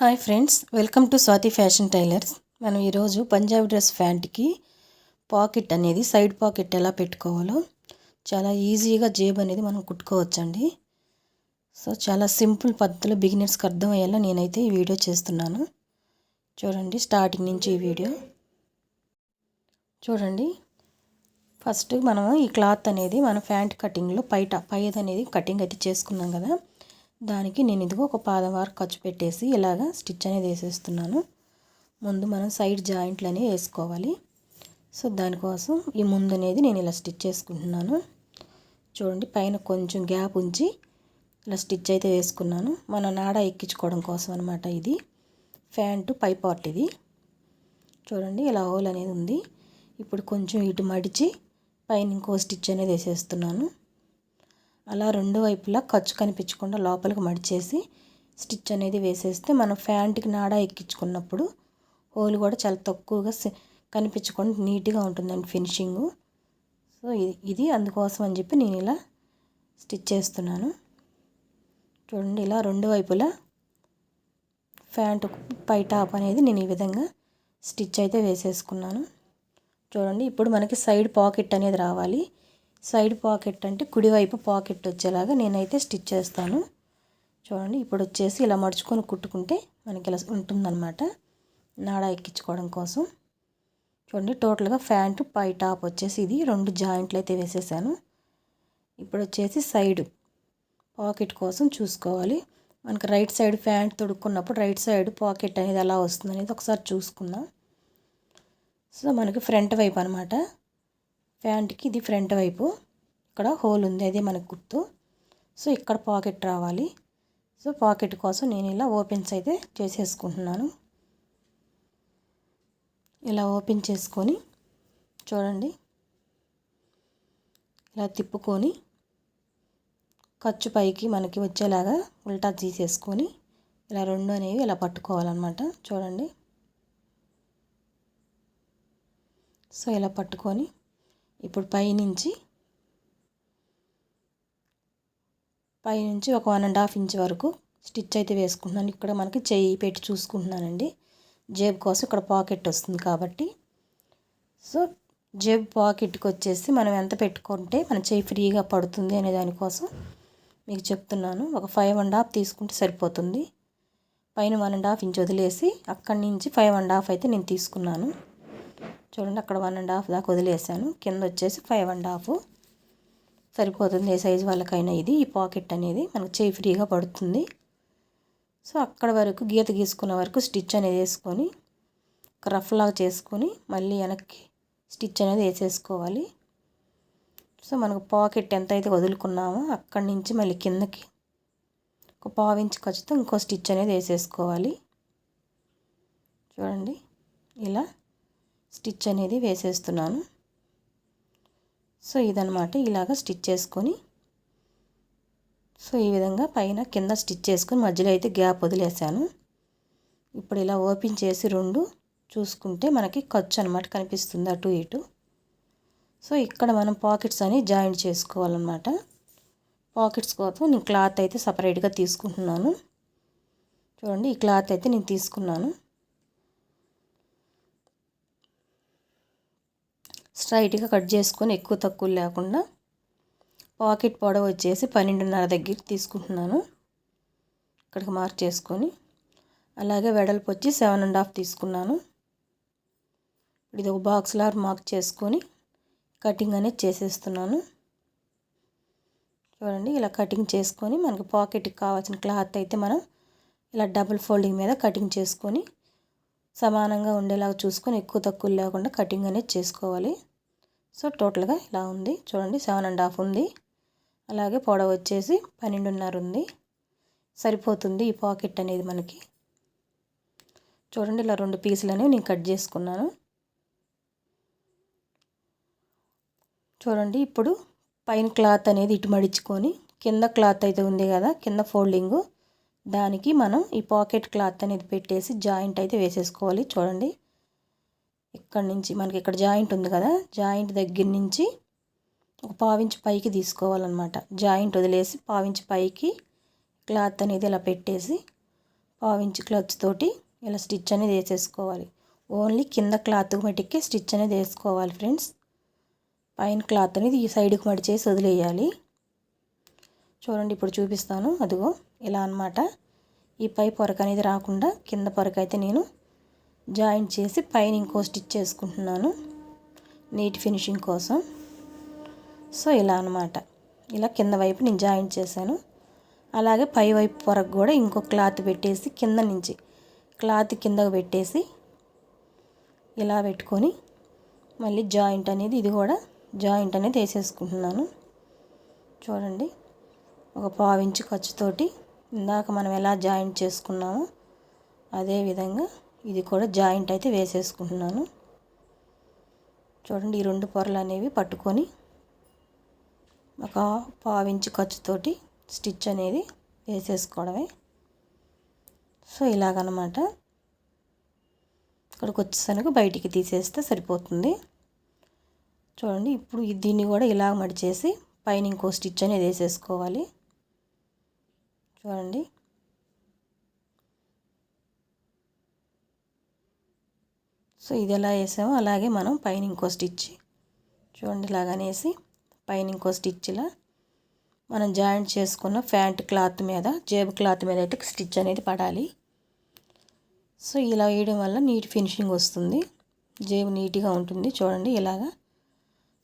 Hi friends welcome to Swathi fashion tailors. మనం ఈరోజు Punjabi dress ప్యాంట్కి పాకెట్ అనేది సైడ్ పాకెట్ ఎలా పెట్టుకోవాలో చాలా ఈజీగా జేబు అనేది మనం కుట్టుకోవచ్చండి. సో చాలా సింపుల్ పద్ధతిలో బిగినర్స్కి అర్థమయ్యేలా నేనైతే ఈ వీడియో చేస్తున్నాను. చూడండి స్టార్టింగ్ నుంచి ఈ వీడియో. చూడండి ఫస్ట్ మనం ఈ క్లాత్ అనేది మన ప్యాంట్ కటింగ్లో పైట పైది అనేది కటింగ్ అయితే చేసుకున్నాం కదా. దానికి నేను ఇదిగో ఒక పాదం వరకు ఖర్చు పెట్టేసి ఇలాగా స్టిచ్ అనేది వేసేస్తున్నాను. ముందు మనం సైడ్ జాయింట్లు అనేవి వేసుకోవాలి. సో దానికోసం ఈ ముందు అనేది నేను ఇలా స్టిచ్ చేసుకుంటున్నాను. చూడండి పైన కొంచెం గ్యాప్ ఉంచి ఇలా స్టిచ్ అయితే వేసుకున్నాను. మన నాడ ఎక్కించుకోవడం కోసం అనమాట ఇది. ఫ్యాంటు పై పార్ట్ ఇది. చూడండి ఇలా హోల్ అనేది ఉంది. ఇప్పుడు కొంచెం ఇటు మడిచి పైన ఇంకో స్టిచ్ అనేది వేసేస్తున్నాను. అలా రెండు వైపులా ఖర్చు కనిపించకుండా లోపలికి మడిచేసి స్టిచ్ అనేది వేసేస్తే మనం ఫ్యాంట్కి నాడా ఎక్కించుకున్నప్పుడు హోల్ కూడా చాలా తక్కువగా కనిపించకుండా నీట్గా ఉంటుందండి ఫినిషింగు. సో ఇది ఇది అందుకోసం అని చెప్పి నేను ఇలా స్టిచ్ చేస్తున్నాను. చూడండి ఇలా రెండు వైపులా ఫ్యాంట్ పై టాప్ అనేది నేను ఈ విధంగా స్టిచ్ అయితే వేసేసుకున్నాను. చూడండి ఇప్పుడు మనకి సైడ్ పాకెట్ అనేది రావాలి. సైడ్ పాకెట్ అంటే కుడివైపు పాకెట్ వచ్చేలాగా నేనైతే స్టిచ్ చేస్తాను. చూడండి ఇప్పుడు వచ్చేసి ఇలా మడుచుకొని కుట్టుకుంటే మనకి ఇలా ఉంటుందన్నమాట. నాడ ఎక్కించుకోవడం కోసం. చూడండి టోటల్గా ఫ్యాంట్ పై టాప్ వచ్చేసి ఇది. రెండు జాయింట్లు అయితే వేసేసాను. ఇప్పుడు వచ్చేసి సైడ్ పాకెట్ కోసం చూసుకోవాలి. మనకు రైట్ సైడ్ ఫ్యాంట్ తొడుక్కున్నప్పుడు రైట్ సైడ్ పాకెట్ అనేది ఎలా వస్తుంది అనేది ఒకసారి చూసుకుందాం. సో మనకి ఫ్రంట్ వైపు అనమాట ప్యాంట్కి ఇది ఫ్రంట్ వైపు. ఇక్కడ హోల్ ఉంది అదే మనకు గుర్తు. సో ఇక్కడ పాకెట్ రావాలి. సో పాకెట్ కోసం నేను ఇలా ఓపెన్స్ అయితే చేసేసుకుంటున్నాను. ఇలా ఓపెన్ చేసుకొని చూడండి. ఇలా తిప్పుకొని ఖర్చు పైకి మనకి వచ్చేలాగా ఉల్టా తీసేసుకొని ఇలా రెండు అనేవి ఇలా పట్టుకోవాలన్నమాట. చూడండి. సో ఇలా పట్టుకొని ఇప్పుడు పైనుంచి పైనుంచి ఒక వన్ అండ్ హాఫ్ ఇంచ్ వరకు స్టిచ్ అయితే వేసుకుంటున్నాను. ఇక్కడ మనకి చేయి పెట్టి చూసుకుంటున్నానండి. జేబు కోసం ఇక్కడ పాకెట్ వస్తుంది కాబట్టి. సో జేబు పాకెట్కి వచ్చేసి మనం ఎంత పెట్టుకుంటే మన చెయ్యి ఫ్రీగా పడుతుంది అనే దానికోసం మీకు చెప్తున్నాను. ఒక ఫైవ్ అండ్ హాఫ్ తీసుకుంటే సరిపోతుంది. పైన వన్ అండ్ హాఫ్ ఇంచ్ వదిలేసి అక్కడి నుంచి ఫైవ్ అండ్ హాఫ్ అయితే నేను తీసుకున్నాను. చూడండి అక్కడ వన్ అండ్ హాఫ్ దాకా వదిలేసాను. కింద వచ్చేసి ఫైవ్ అండ్ హాఫ్ సరిపోతుంది ఏ సైజు వాళ్ళకైనా ఇది. ఈ పాకెట్ అనేది మనకు చేయి ఫ్రీగా పడుతుంది. సో అక్కడ వరకు గీత గీసుకున్న వరకు స్టిచ్ అనేది వేసుకొని రఫ్ లాగా చేసుకొని మళ్ళీ వెనక్కి స్టిచ్ అనేది వేసేసుకోవాలి. సో మనకు పాకెట్ ఎంత అయితే వదులుకున్నామో అక్కడి నుంచి మళ్ళీ కిందకి ఒక పావించి ఖచ్చితంగా ఇంకో స్టిచ్ అనేది వేసేసుకోవాలి. చూడండి ఇలా స్టిచ్ అనేది వేసేస్తున్నాను. సో ఇదనమాట ఇలాగ స్టిచ్ చేసుకొని సో ఈ విధంగా పైన కింద స్టిచ్ చేసుకొని మధ్యలో అయితే గ్యాప్ వదిలేసాను. ఇప్పుడు ఇలా ఓపెన్ చేసి రెండు చూసుకుంటే మనకి ఖర్చు అనమాట కనిపిస్తుంది అటు ఇటు. సో ఇక్కడ మనం పాకెట్స్ అని జాయింట్ చేసుకోవాలన్నమాట. పాకెట్స్ కోసం నేను క్లాత్ అయితే సపరేట్గా తీసుకుంటున్నాను. చూడండి ఈ క్లాత్ అయితే నేను తీసుకున్నాను. స్ట్రైట్గా కట్ చేసుకొని ఎక్కువ తక్కువ లేకుండా పాకెట్ పొడవు వచ్చేసి పన్నెండున్నర దగ్గరికి తీసుకుంటున్నాను. ఇక్కడికి మార్క్ చేసుకొని అలాగే వెడల్పు వచ్చి సెవెన్ అండ్ హాఫ్ తీసుకున్నాను. ఇది ఒక బాక్స్ లార్ మార్క్ చేసుకొని కటింగ్ అనేది చేసేస్తున్నాను. చూడండి ఇలా కటింగ్ చేసుకొని మనకి పాకెట్కి కావాల్సిన క్లాత్ అయితే మనం ఇలా డబుల్ ఫోల్డింగ్ మీద కటింగ్ చేసుకొని సమానంగా ఉండేలాగా చూసుకొని ఎక్కువ తక్కువ లేకుండా కటింగ్ అనేది చేసుకోవాలి. సో టోటల్గా ఇలా ఉంది. చూడండి సెవెన్ అండ్ హాఫ్ ఉంది. అలాగే పొడవు వచ్చేసి పన్నెండున్నర ఉంది. సరిపోతుంది ఈ పాకెట్ అనేది మనకి. చూడండి ఇలా రెండు పీసులు అనేవి నేను కట్ చేసుకున్నాను. చూడండి ఇప్పుడు పైన క్లాత్ అనేది ఇటు మడిచుకొని కింద క్లాత్ అయితే ఉంది కదా కింద ఫోల్డింగ్. దానికి మనం ఈ పాకెట్ క్లాత్ అనేది పెట్టేసి జాయింట్ అయితే వేసేసుకోవాలి. చూడండి ఇక్కడ నుంచి మనకి ఇక్కడ జాయింట్ ఉంది కదా జాయింట్ దగ్గర నుంచి ఒక పావించి పైకి తీసుకోవాలన్నమాట. జాయింట్ వదిలేసి పావించి పైకి క్లాత్ అనేది ఇలా పెట్టేసి పావించి క్లాత్ తోటి ఇలా స్టిచ్ అనేది వేసేసుకోవాలి. ఓన్లీ కింద క్లాత్ మటుకే స్టిచ్ అనేది వేసుకోవాలి ఫ్రెండ్స్. పైన క్లాత్ అనేది ఈ సైడ్కి మడిచేసి వదిలేయాలి. చూడండి ఇప్పుడు చూపిస్తాను అదిగో ఇలా అనమాట ఈ పై పొరక అనేది రాకుండా కింద పొరక అయితే నేను జాయింట్ చేసి పైన ఇంకో స్టిచ్ చేసుకుంటున్నాను. నీట్ ఫినిషింగ్ కోసం. సో ఇలా అనమాట ఇలా కింద వైపు నేను జాయింట్ చేశాను. అలాగే పై వైపు పొరకు కూడా ఇంకో క్లాత్ పెట్టేసి కింద నుంచి క్లాత్ కిందకు పెట్టేసి ఇలా పెట్టుకొని మళ్ళీ జాయింట్ అనేది ఇది కూడా జాయింట్ అనేది వేసేసుకుంటున్నాను. చూడండి. ఒక పావించి ఖర్చుతోటి ఇందాక మనం ఎలా జాయింట్ చేసుకున్నామో అదేవిధంగా ఇది కూడా జాయింట్ అయితే వేసేసుకుంటున్నాను. చూడండి ఈ రెండు పొరలు అనేవి పట్టుకొని ఒక పావించి ఖర్చుతోటి స్టిచ్ అనేది వేసేసుకోవడమే. సో ఇలాగనమాట. ఇక్కడికి వచ్చేసరికి బయటికి తీసేస్తే సరిపోతుంది. చూడండి ఇప్పుడు దీన్ని కూడా ఇలా మడిచేసి పైన ఇంకో స్టిచ్ అనేది వేసేసుకోవాలి. చూడండి. సో ఇది ఎలా వేసామో అలాగే మనం పైన ఇంకో స్టిచ్ చూడండి ఇలాగనేసి పైన ఇంకో స్టిచ్ ఇలా మనం జాయింట్ చేసుకున్న ఫ్యాంట్ క్లాత్ మీద జేబు క్లాత్ మీద అయితే స్టిచ్ అనేది పడాలి. సో ఇలా వేయడం వల్ల నీట్ ఫినిషింగ్ వస్తుంది. జేబు నీట్గా ఉంటుంది. చూడండి ఇలాగా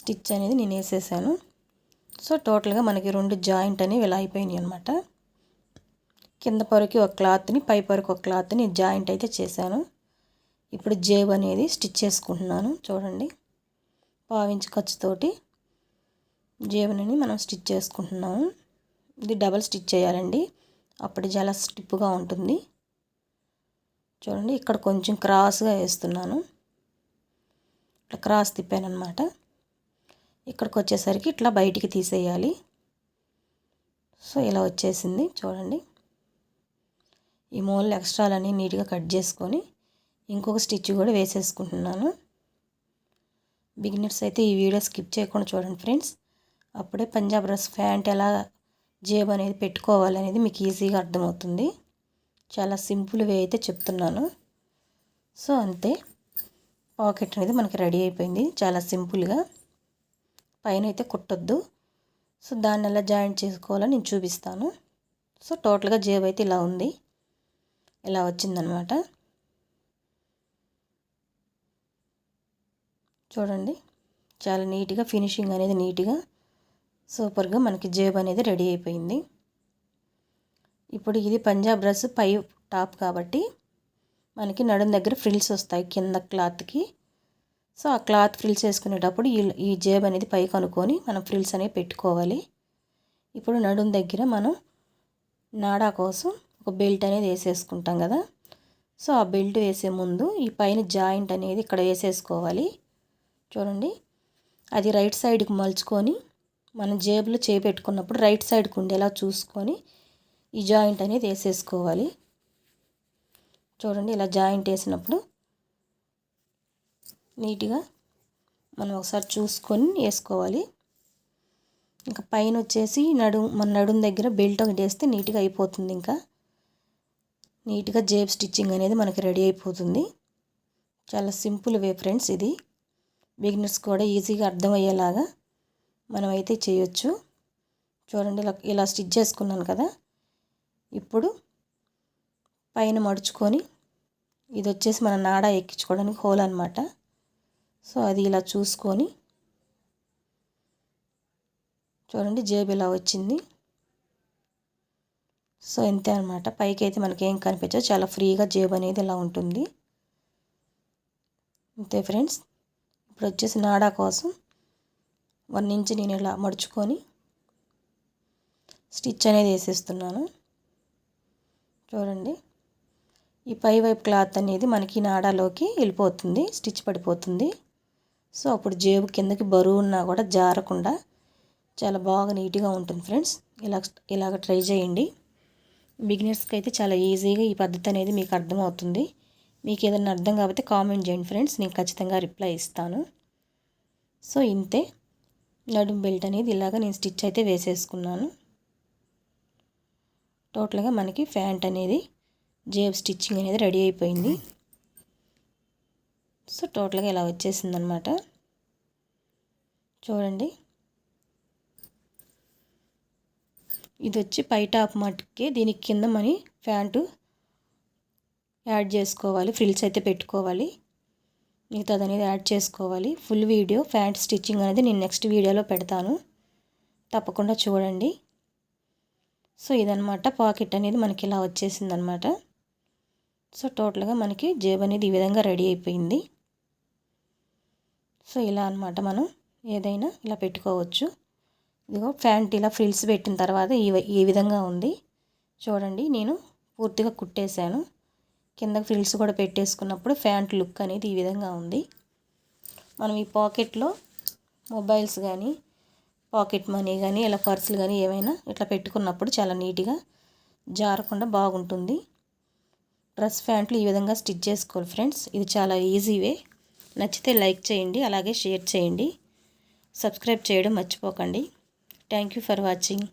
స్టిచ్ అనేది నేను వేసేసాను. సో టోటల్గా మనకి రెండు జాయింట్ అనేవి ఇలా అయిపోయినాయి అనమాట కింద పొరకి ఒక క్లాత్ని పై పొరకు ఒక క్లాత్ని జాయింట్ అయితే చేశాను. ఇప్పుడు జేబు అనేది స్టిచ్ చేసుకుంటున్నాను. చూడండి. పావించి ఖర్చుతోటి జేబుని మనం స్టిచ్ చేసుకుంటున్నాము. ఇది డబల్ స్టిచ్ చేయాలండి. అప్పుడు చాలా స్టిప్గా ఉంటుంది. చూడండి. ఇక్కడ కొంచెం క్రాస్గా వేస్తున్నాను. ఇట్లా క్రాస్ తిప్పాను అనమాట ఇక్కడికి వచ్చేసరికి ఇట్లా బయటికి తీసేయాలి. సో ఇలా వచ్చేసింది. చూడండి. ఈ మూలలు ఎక్స్ట్రాలన్నీ నీట్గా కట్ చేసుకొని ఇంకొక స్టిచ్ కూడా వేసేసుకుంటున్నాను. బిగినర్స్ అయితే ఈ వీడియో స్కిప్ చేయకుండా చూడండి ఫ్రెండ్స్. అప్పుడే పంజాబ్ డ్రెస్ ప్యాంట్ ఎలా జేబు అనేది పెట్టుకోవాలి అనేది మీకు ఈజీగా అర్థమవుతుంది. చాలా సింపుల్ వే అయితే చెప్తున్నాను. సో అంతే. పాకెట్ అనేది మనకి రెడీ అయిపోయింది. చాలా సింపుల్గా. పైన అయితే కుట్టొద్దు. సో దాన్ని ఎలా జాయింట్ చేసుకోవాలని నేను చూపిస్తాను. సో టోటల్గా జేబు అయితే ఇలా ఉంది. ఇలా వచ్చిందనమాట. చూడండి. చాలా నీట్గా ఫినిషింగ్ అనేది నీట్గా సూపర్గా మనకి జేబు అనేది రెడీ అయిపోయింది. ఇప్పుడు ఇది పంజాబ్ డ్రెస్ పై టాప్ కాబట్టి మనకి నడుం దగ్గర ఫ్రిల్స్ వస్తాయి కింద క్లాత్కి. సో ఆ క్లాత్ ఫ్రిల్స్ వేసుకునేటప్పుడు ఈ ఈ జేబు అనేది పైకి అనుకొని మనం ఫ్రిల్స్ అనేవి పెట్టుకోవాలి. ఇప్పుడు నడుం దగ్గర మనం నాడా కోసం ఒక బెల్ట్ అనేది వేసేసుకుంటాం కదా. సో ఆ బెల్ట్ వేసే ముందు ఈ పైన జాయింట్ అనేది ఇక్కడ వేసేసుకోవాలి. చూడండి. అది రైట్ సైడ్కి మలుచుకొని మనం జేబులో చేపెట్టుకున్నప్పుడు రైట్ సైడ్కి ఉండేలా చూసుకొని ఈ జాయింట్ అనేది వేసేసుకోవాలి. చూడండి ఇలా జాయింట్ వేసినప్పుడు నీట్గా మనం ఒకసారి చూసుకొని వేసుకోవాలి. ఇంకా పైన వచ్చేసి నడుం మన నడుం దగ్గర బెల్ట్ ఒకటి వేస్తే నీట్గా అయిపోతుంది ఇంకా. నీట్గా జేబ్ స్టిచ్చింగ్ అనేది మనకి రెడీ అయిపోతుంది. చాలా సింపుల్ వే ఫ్రెండ్స్ ఇది. బిగినర్స్ కూడా ఈజీగా అర్థమయ్యేలాగా మనం అయితే చేయొచ్చు. చూడండి ఇలా ఇలా స్టిచ్ చేసుకున్నాను కదా. ఇప్పుడు పైన మడుచుకొని ఇది వచ్చేసి మన నాడ ఎక్కించుకోవడానికి హోల్ అనమాట సో అది ఇలా చూసుకొని చూడండి జేబు ఇలా వచ్చింది. సో ఇంతే అనమాట పైకి అయితే మనకి ఏం కనిపించదు. చాలా ఫ్రీగా జేబు అనేది ఇలా ఉంటుంది. అంతే ఫ్రెండ్స్. ఇప్పుడు వచ్చేసి నాడా కోసం వన్ ఇంచ్ నేను ఇలా మడుచుకొని స్టిచ్ అనేది వేసేస్తున్నాను. చూడండి. ఈ పై వైపు క్లాత్ అనేది మనకి నాడాలోకి వెళ్ళిపోతుంది స్టిచ్ పడిపోతుంది. సో అప్పుడు జేబు కిందకి బరువు ఉన్నా కూడా జారకుండా చాలా బాగా నీట్గా ఉంటుంది ఫ్రెండ్స్. ఇలా ఇలాగ ట్రై చేయండి. బిగినర్స్కి అయితే చాలా ఈజీగా ఈ పద్ధతి అనేది మీకు అర్థమవుతుంది. మీకు ఏదైనా అర్థం కాకపోతే కామెంట్ చేయండి ఫ్రెండ్స్ నేను ఖచ్చితంగా రిప్లై ఇస్తాను. సో ఇంతే నడుం బెల్ట్ అనేది ఇలాగ నేను స్టిచ్ అయితే వేసేసుకున్నాను. టోటల్గా మనకి ప్యాంట్ అనేది జేబ్ స్టిచ్చింగ్ అనేది రెడీ అయిపోయింది. సో టోటల్గా ఇలా వచ్చేసింది అనమాట చూడండి. ఇది వచ్చి పై టాప్ మట్టుకే దీనికి కింద మని ప్యాంటు యాడ్ చేసుకోవాలి ఫ్రిల్స్ అయితే పెట్టుకోవాలి. మిగతాది అనేది యాడ్ చేసుకోవాలి. ఫుల్ వీడియో ప్యాంట్ స్టిచ్చింగ్ అనేది నేను నెక్స్ట్ వీడియోలో పెడతాను. తప్పకుండా చూడండి. సో ఇదనమాట పాకెట్ అనేది మనకి ఇలా వచ్చేసింది అనమాట సో టోటల్గా మనకి జేబు అనేది ఈ విధంగా రెడీ అయిపోయింది. సో ఇలా అనమాట మనం ఏదైనా ఇలా పెట్టుకోవచ్చు. ఇదిగో ప్యాంట్ ఇలా ఫ్రిల్స్ పెట్టిన తర్వాత ఈ ఈ విధంగా ఉంది. చూడండి నేను పూర్తిగా కుట్టేశాను. కింద ఫ్రిల్స్ కూడా పెట్టేసుకున్నప్పుడు ప్యాంట్ లుక్ అనేది ఈ విధంగా ఉంది. మనం ఈ పాకెట్లో మొబైల్స్ కానీ పాకెట్ మనీ కానీ ఇలా పర్సులు కానీ ఏమైనా ఇట్లా పెట్టుకున్నప్పుడు చాలా నీట్గా జారకుండా బాగుంటుంది. డ్రెస్ ప్యాంట్లు ఈ విధంగా స్టిచ్ చేసుకోవాలి ఫ్రెండ్స్. ఇది చాలా ఈజీ వే. నచ్చితే లైక్ చేయండి అలాగే షేర్ చేయండి. సబ్స్క్రైబ్ చేయడం మర్చిపోకండి. Thank you for watching.